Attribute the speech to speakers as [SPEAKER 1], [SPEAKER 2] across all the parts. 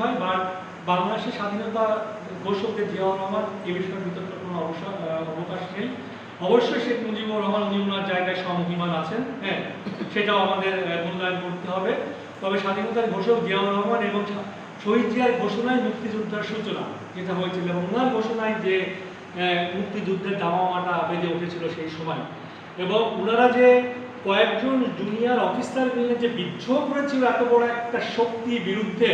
[SPEAKER 1] হয় বা বাংলাদেশের স্বাধীনতা ঘোষকদের জিয়াউর রহমান এ বিষয়ে বিতর্ক কোনো অবকাশ নেই। অবশ্যই শেখ মুজিবুর রহমান উনি ওনার জায়গায় সমহিমান আছেন হ্যাঁ সেটাও আমাদের মূল্যায়ন করতে হবে। তবে স্বাধীনতার ঘোষক জিয়াউর রহমান এবং শহীদ জিয়ার ঘোষণায় মুক্তিযুদ্ধের সূচনা যেটা হয়েছিল এবং ওনার ঘোষণায় যে মুক্তিযুদ্ধের দামামাটা বেজে উঠেছিল সেই সময়। এবং ওনারা যে কয়েকজন জুনিয়র অফিসার মিলে যে বিদ্রোহ করেছিল, এত বড় একটা শক্তির বিরুদ্ধে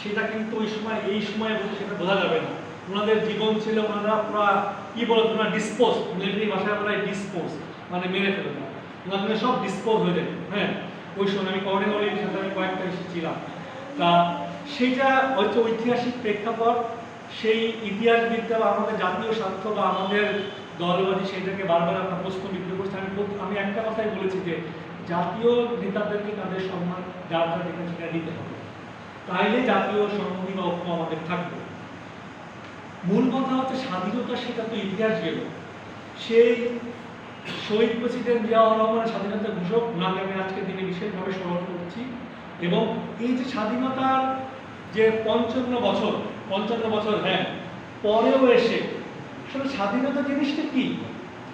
[SPEAKER 1] সেটা কিন্তু ওই সময়, এই সময় বলতে সেটা বোঝা যাবে না। ওনাদের জীবন ছিল ওনারা পুরা, কি বলো তোমরা ডিসপোজ মিলিটারি ভাষায় বলা ডিসপোজ মানে মেরে ফেলে দেওয়া ওনাদের সব ডিসপোজ হয়ে যেত হ্যাঁ? ওই সময় আমি কর্নেল অলির সাথে আমি কয়েকটা এসে ছিলাম তা সেইটা হচ্ছে ঐতিহাসিক প্রেক্ষাপট, সেই ইতিহাসবিদ্যা বা আমাদের জাতীয় স্বার্থ বা আমাদের দলবাদী সেটাকে বারবার আমরা প্রশ্নবিদ্ধ করছি। আমি আমি একটা কথাই বলেছি যে জাতীয় নেতাদেরকে তাদের সম্মান, যার যার সেটা দিতে হবে। তাইলে জাতীয় সংহতি বা ঐক্য আমাদের থাকবে। মূল কথা হচ্ছে স্বাধীনতা সেটা তো ইতিহাস গেল। সেই শহীদ প্রেসিডেন্ট জিয়াউর রহমানের স্বাধীনতা ঘোষক ওনাকে আমি আজকের দিনে বিশেষভাবে স্মরণ করছি এবং এই যে স্বাধীনতার যে পঞ্চান্ন বছর পঞ্চান্ন বছর হ্যাঁ পরেও এসে, আসলে স্বাধীনতা জিনিসটা কি?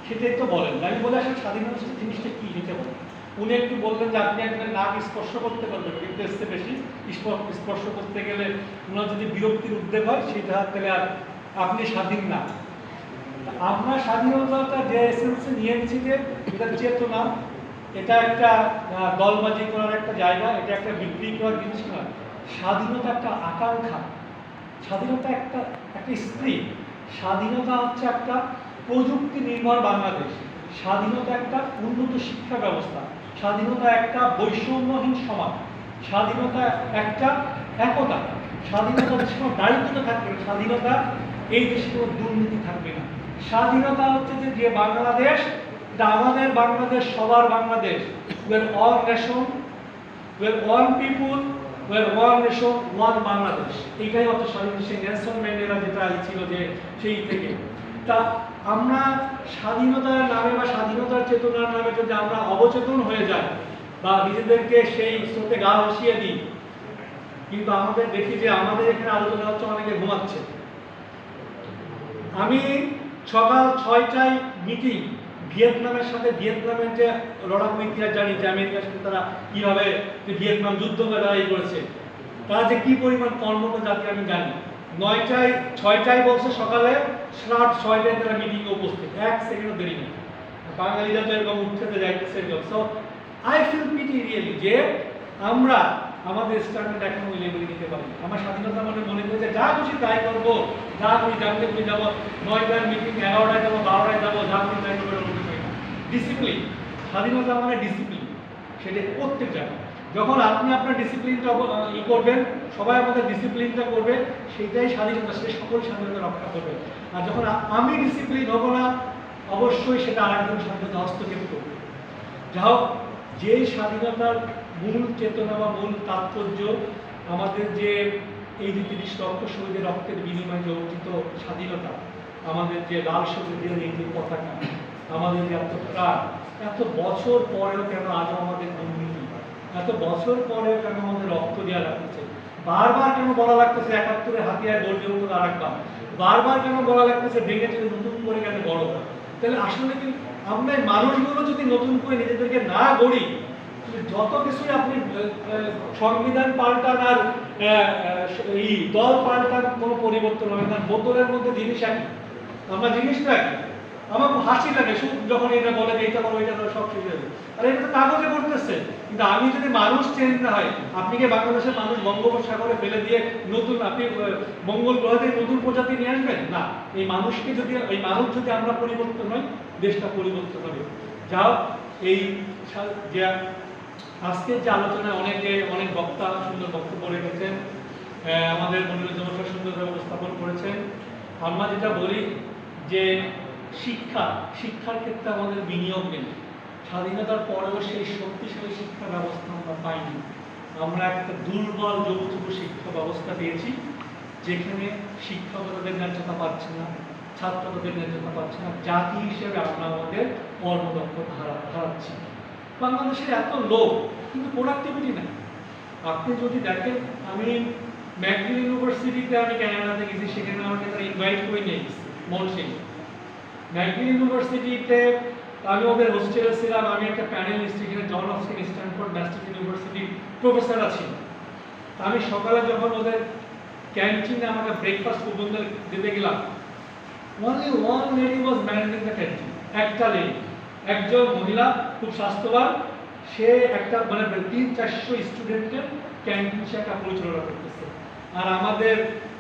[SPEAKER 1] সেটাই তো বলেন। আমি বলে আসলে স্বাধীনতা জিনিসটা কি সেটা বলেন। উনি একটু বললেন যে আপনি একজনের নাক স্পর্শ করতে পারবেন, কিন্তু এসছে বেশি স্পর্শ করতে গেলে ওনার যদি বিরক্তির উদ্বেগ হয়, সেটা তাহলে আর আপনি স্বাধীন না। আমরা স্বাধীনতাটা যে এসেন্সে নিয়ে নিয়েছি যে, এটা চেতনা, এটা একটা দলবাজি করার একটা জায়গা, এটা একটা বিক্রি করার জিনিস নয় স্বাধীনতা একটা আকাঙ্ক্ষা, স্বাধীনতা একটা একটা স্ত্রী, স্বাধীনতা হচ্ছে একটা প্রযুক্তি নির্ভর বাংলাদেশ, স্বাধীনতা একটা উন্নত শিক্ষা ব্যবস্থা। স্বাধীনতা একটা বৈষম্যহীন সমাজ। স্বাধীনতা একটা একতা। স্বাধীনতা দেশে কোনো দারিদ্রতা থাকবে না। স্বাধীনতা এই দেশে কোনো দুর্নীতি থাকবে না। স্বাধীনতা হচ্ছে যে যে বাংলাদেশ, এটা আমাদের বাংলাদেশ, সবার Bangladesh. We're all nation we're one people we're one nation one Bangladesh. এইটাই হচ্ছে স্বাধীন সেই নেলসন ম্যান্ডেলা যেটা ছিল যে সেই থেকে। তা আমরা স্বাধীনতার নামে বা স্বাধীনতার চেতনার নামে যদি আমরা অবচেতন হয়ে যাই বা নিজেদেরকে সেই স্রোতে গা ভাসিয়ে দিই, কিন্তু আমাদের দেখি যে আমাদের এখানে আলোচনা হচ্ছে অনেকে ঘুমাচ্ছে। আমি সকাল ছয়টায় মিটিং ভিয়েতনামের সাথে ভিয়েতনামের যে লড়াকু ইতিহাস জানি যে আমেরিকার সাথে তারা কীভাবে ভিয়েতনাম যুদ্ধ করে লড়াই করেছে, তারা যে কী পরিমাণ কর্মঠ জাতি আমি জানি। নয়টায়, ছয়টায় বলছে সকালে সাত ছয়টায় তারা মিটিংয়ে উপস্থিত। এক সেকেন্ডও দেরি নেই। বাঙালিরা তো এরকম উঠতে যাইতেছে এরকম। So I feel pity really যে আমরা, আমাদের স্ট্যান্ডার্ড এখন ওই লেভেলে নিতে পারি আমার স্বাধীনতা মানে মনে করি যে খুশি তাই করব। যা খুশি জানতে খুশি যাব। নয়টার মিটিং এগারোটায় যাব, বারোটায় যাব, যা খুশি তাই করব ডিসিপ্লিন স্বাধীনতা মানে ডিসিপ্লিন সেটা প্রত্যেক জায়গায়। যখন আপনি আপনার ডিসিপ্লিনটা ই করবেন, সবাই আমাদের ডিসিপ্লিনটা করবে সেটাই স্বাধীনতা সে সকল স্বাধীনতা রক্ষা করবে। আর যখন আমি ডিসিপ্লিন হব না, অবশ্যই সেটা আরেকজন স্বাধীনতা হস্তক্ষেপ করবে। যা হোক, যেই স্বাধীনতার মূল চেতনা বা মূল তাৎপর্য আমাদের যে এই যে তিরিশ লক্ষ শহীদের রক্তের বিনিময়ে যে অর্জিত স্বাধীনতা, আমাদের যে লাল সবুজের এই যে পতাকা, আমাদের যে এত প্রাণ, এত বছর পরেও কেন আজও আমাদের এত বছর পরেও কেন আমাদের রক্ত দেওয়া লাগতেছে বারবার কেন বলা লাগতেছে একাত্তরে হাতিয়ার গড়ে উঠল আর একবার বারবার কেন বলা লাগতেছে ভেঙে চলে নতুন করে কেন গড় তাহলে আসলে কি আমরা মানুষগুলো যদি নতুন করে নিজেদেরকে না গড়ি যত কিছুই আপনি সংবিধান পাল্টান আর দল পাল্টান কোনো পরিবর্তন হবে না। বোতলের মধ্যে জিনিস একই। আমরা জিনিসটা একই। আমার হাসি লাগে শুধু যখন এটা বলে যে এটা করো এটা করো, সব ঠিক যাবে। আর, এটা তো কাগজে করতেছে কিন্তু আমি যদি মানুষ চেঞ্জ না হয়, আপনি কি বাংলাদেশের মানুষ বঙ্গোপসাগরে ফেলে দিয়ে নতুন, আপনি মঙ্গল গ্রহ থেকে নতুন প্রজাতি নিয়ে আসবেন? না। এই মানুষকে যদি, এই মানুষ যদি আমরা পরিবর্তন হই দেশটা পরিবর্তন হবে। যাও, এই যে আজকের যে আলোচনায় অনেকে, অনেক বক্তা সুন্দর বক্তব্য রেখেছেন আমাদের মনিরুজ্জামান স্যার সুন্দরভাবে উপস্থাপন করেছেন। আমরা যেটা বলি যে শিক্ষা, শিক্ষার ক্ষেত্রে আমাদের বিনিয়োগ নেই। স্বাধীনতার পরেও সেই শক্তিশালী শিক্ষা ব্যবস্থা আমরা পাইনি। আমরা একটা দুর্বল যৌথ শিক্ষা ব্যবস্থা পেয়েছি, যেখানে শিক্ষক তাদের ন্যায্যতা পাচ্ছে না ছাত্র তাদের ন্যায্যতা পাচ্ছে না, জাতি হিসেবে আমরা আমাদের কর্মদক্ষতা হারা- হারাচ্ছি। বাংলাদেশের এত লোক, কিন্তু প্রোডাক্টিভিটি নাই। আপনি যদি দেখেন, আমি ম্যাকডিলিন ইউনিভার্সিটিতে আমি ক্যানাডাতে গেছি, সেখানে আমাকে তারা ইনভাইট করে নিয়ে গেছে মনসিং ম্যাকগিল ইউনিভার্সিটিতে আমি ওদের হোস্টেলে ছিলাম, আমি একটা প্যানেলিস্ট এখানে জন অফস্টিন স্ট্যানফোর্ড ম্যাস্টার ইউনিভার্সিটির প্রফেসর আছি। আমি সকালে যখন ওদের ক্যান্টিনে আমাকে ব্রেকফাস্ট কুপন দিতে গেলাম only one lady was managing the canteen একটা লেডি একজন মহিলা, খুব স্বাস্থ্যবান, সে একটা মানে তিন চারশো স্টুডেন্টকে ক্যান্টিন সে একটা পরিচালনা করতেছে। আর আমাদের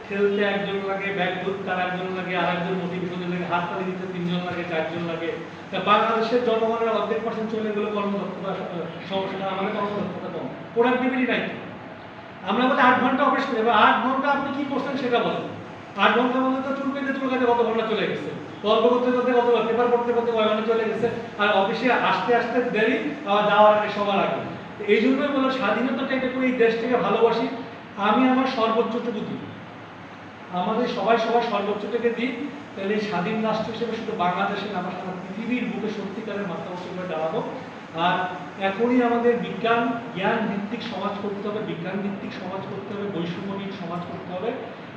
[SPEAKER 1] খেলতে একজন লাগে ব্যাগ ধরতে আর একজন লাগে আর একজন মোটিভেশন লাগে, হাত তালি দিতে তিনজন লাগে, চারজন লাগে। তা বাংলাদেশের জনগণের অর্ধেক পার্সেন্ট চলে গেলো কর্মদক্ষতা সমস্যা আমাদের কর্মদক্ষতা কম। প্রোডাক্টিভিটি নাই আমরা বলি আট ঘণ্টা অফিস করি, এবার আট ঘণ্টা আপনি কি করছেন সেটা বলেন। আট ঘণ্টার মধ্যে তো চুল পেতে চুল কাটে কত ঘণ্টা চলে গেছে? গল্প করতে করতে কত পেপার পড়তে পড়তে কয় ঘণ্টা চলে গেছে? আর অফিসে আসতে আসতে দেরি, আবার যাওয়ার আগে, সবার আগে। এই জন্যই বলো স্বাধীনতাটাকে করে এই দেশটাকে ভালোবাসি। আমি আমার সর্বোচ্চটুকু দিই আমাদের সবাই সবার সর্বোচ্চটাকে দিই তাহলে স্বাধীন রাষ্ট্র হিসেবে শুধু বাংলাদেশে না আমরা সারা পৃথিবীর বুকে সত্যিকারের উঁচু করে দাঁড়াবো আর এখনই আমাদের বিজ্ঞান, জ্ঞান ভিত্তিক সমাজ করতে হবে, বিজ্ঞান ভিত্তিক সমাজ করতে হবে, বৈষম্যহীন সমাজ করতে হবে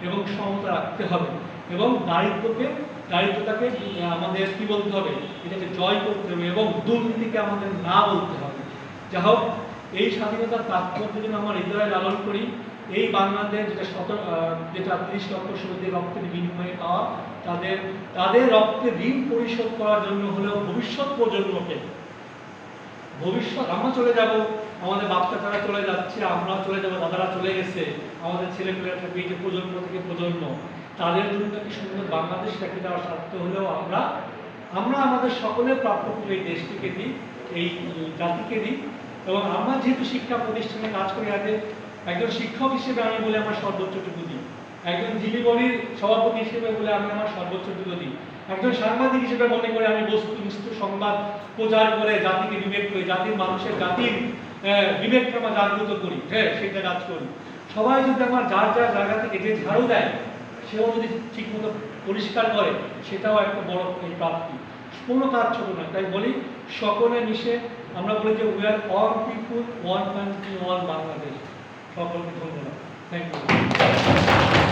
[SPEAKER 1] এবং সমতা রাখতে হবে এবং দারিদ্রকে, দারিদ্রতাকে আমাদের কি বলতে হবে? এটাকে জয় করতে হবে এবং দুর্নীতিকে আমাদের না বলতে হবে। যা হোক এই স্বাধীনতার তাৎপর্য যেন আমার হৃদয়ে লালন করি এই বাংলাদেশ যেটা শত যেটা তিরিশ লক্ষ শহীদের রক্তের বিনিময়ে পাওয়া, তাদের তাদের রক্তের ঋণ পরিশোধ করার জন্য হলেও ভবিষ্যৎ প্রজন্মকে, ভবিষ্যৎ আমরা চলে যাব, আমাদের বাপ তারা চলে যাচ্ছে, আমরা চলে যাব, দাদারা চলে গেছে, আমাদের ছেলে পেলেরা থাকবে এই যে প্রজন্ম থেকে প্রজন্ম, তাদের জন্য কি সুন্দর বাংলাদেশ রেখে দেওয়ার স্বার্থ হলেও আমরা আমরা আমাদের সকলের প্রাপ্য এই দেশটিকে দিই, এই, জাতিকে দিই, এবং আমরা যেহেতু শিক্ষা প্রতিষ্ঠানে কাজ করি, আগে একজন শিক্ষক হিসেবে আমি বলে আমার সর্বোচ্চটুকু দিই। একজন জিবি সভাপতি হিসেবে বলে আমি আমার সর্বোচ্চটুকু দিই। একজন সাংবাদিক হিসেবে মনে করে আমি বস্তুনিষ্ঠ সংবাদ প্রচার করে জাতিকে বিবেক করি জাতির মানুষের জাতির আহ, বিবেককে আমরা জাগ্রত করি। হ্যাঁ সেটা কাজ করি। সবাই যদি আমার যার যার জায়গা থেকে যে ঝাড়ু দেয় সেও যদি ঠিকমতো পরিষ্কার করে সেটাও একটা বড় এই প্রাপ্তি। কোনো কাজ ছোট না তাই বলি সকলে মিশে আমরা বলি যে we are all people one country one Bangladesh সকলকে ধন্যবাদ। Thank you